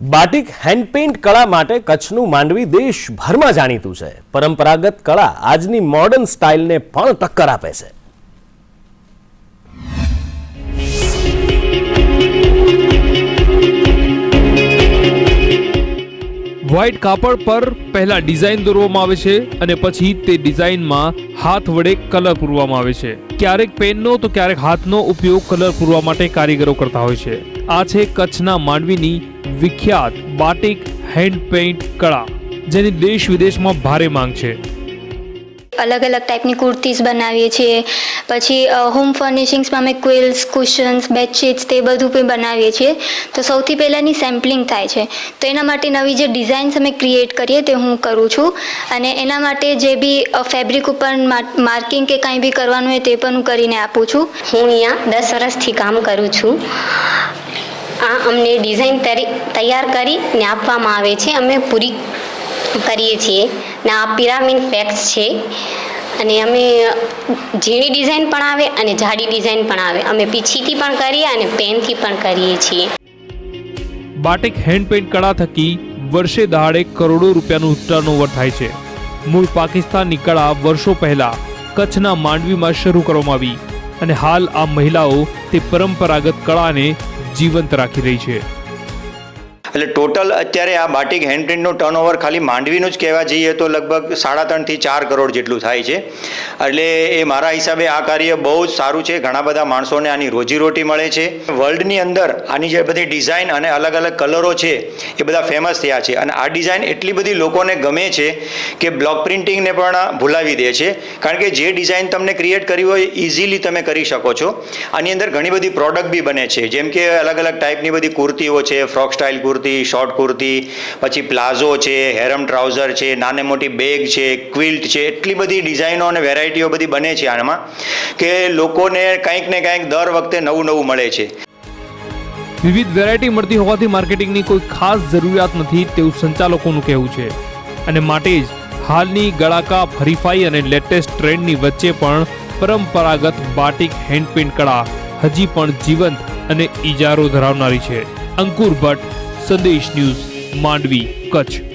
Batik હેન્ડપેઇન્ટ કળા માટે કચ્છનું માંડવી દેશભરમાં જાણીતું છે. પરંપરાગત કળા આજની મોડર્ન સ્ટાઇલને પણ ટક્કર આપે છે. વ્હાઇટ કાપડ પર પહેલા ડિઝાઇન દોરવામાં આવે છે અને પછી તે ડિઝાઇનમાં હાથ વડે કલર પૂરવામાં આવે છે. ક્યારેક પેનનો તો ક્યારેક હાથનો ઉપયોગ કલર પૂરવા માટે કારીગરો કરતા હોય છે. આ છે કચ્છના માંડવીની વિખ્યાત બાટિક હેન્ડ પેઇન્ટ કળા જેની દેશ વિદેશમાં ભારે માંગ છે. અલગ અલગ ટાઈપની કુર્તીઝ બનાવીએ છીએ પછી હોમ ફર્નિશિંગ્સમાં અમે ક્વિલ્સ કુશન્સ બેડશીટ્સ તે બધું પણ બનાવીએ છીએ. તો સૌથી પહેલાંની સેમ્પલિંગ થાય છે. તો એના માટે નવી જે ડિઝાઇન્સ અમે ક્રિએટ કરીએ તે હું કરું છું. અને એના માટે જે બી ફેબ્રિક ઉપર માર્કિંગ કે કાંઈ બી કરવાનું હોય તે પણ હું કરીને આપું છું. હું અહીંયા દસ વર્ષથી કામ કરું છું. આ અમને ડિઝાઇન તૈયાર કરીને આપવામાં આવે છે. અમે પૂરી કરીએ છીએ. ને આ પિરામિડ ફેક્સ છે. અને અમે ઝીણી ડિઝાઇન પણ આવે અને જાડી ડિઝાઇન પણ આવે. અમે પીછીથી પણ કરીએ અને પેનથી પણ કરીએ છીએ. બાટિક હેન્ડ પેઇન્ટ કળા થકી વર્ષે દહાડે કરોડો રૂપિયાનું ટર્નઓવર થાય છે. મૂળ પાકિસ્તાનની કળા વર્ષો પહેલા કચ્છના માંડવીમાં શરૂ કરવામાં આવી. અને હાલ આ મહિલાઓ તે પરંપરાગત કળાને જીવંત રાખી રહી છે. એટલે ટોટલ અત્યારે આ બાટિક હેન્ડપ્રિન્ટનું ટર્નઓવર ખાલી માંડવીનું જ કહેવા જઈએ તો લગભગ સાડા ત્રણથી ચાર કરોડ જેટલું થાય છે. એટલે એ મારા હિસાબે આ કાર્ય બહુ જ સારું છે. ઘણા બધા માણસોને આની રોજીરોટી મળે છે. વર્લ્ડની અંદર આની જે બધી ડિઝાઇન અને અલગ અલગ કલરો છે એ બધા ફેમસ થયા છે. અને આ ડિઝાઇન એટલી બધી લોકોને ગમે છે કે બ્લોક પ્રિન્ટિંગને પણ ભૂલાવી દે છે. કારણ કે જે ડિઝાઇન તમને ક્રિએટ કરી હોય ઇઝીલી તમે કરી શકો છો. આની અંદર ઘણી બધી પ્રોડક્ટ બી બને છે. જેમ કે અલગ અલગ ટાઈપની બધી કુર્તીઓ છે frock style kurti short kurti, પછી પ્લાઝો છે હેરમ ટ્રાઉઝર છે, નાની મોટી બેગ છે ક્વિલ્ટ છે, એટલી બધી ડિઝાઇનો અને વેરાયટીઓ બધી બને છે આમાં કે લોકોને કંઈક ને કંઈક દર વખતે નવું નવું મળે છે. વિવિધ વેરાયટી મળતી હોવાથી માર્કેટિંગની કોઈ ખાસ જરૂરિયાત નથી તેવું સંચાલકોનું કહેવું છે. અને માટે જ હાલની ગળાકા હરીફાઈ અને લેટેસ્ટ ટ્રેન્ડની વચ્ચે પણ પરંપરાગત બાટિક હેન્ડપેઇન્ટ કળા હજી પણ જીવંત અને ઇજારો ધરાવનારી છે. અંકુર ભટ્ટ સંદેશ ન્યૂઝ માંડવી કચ્છ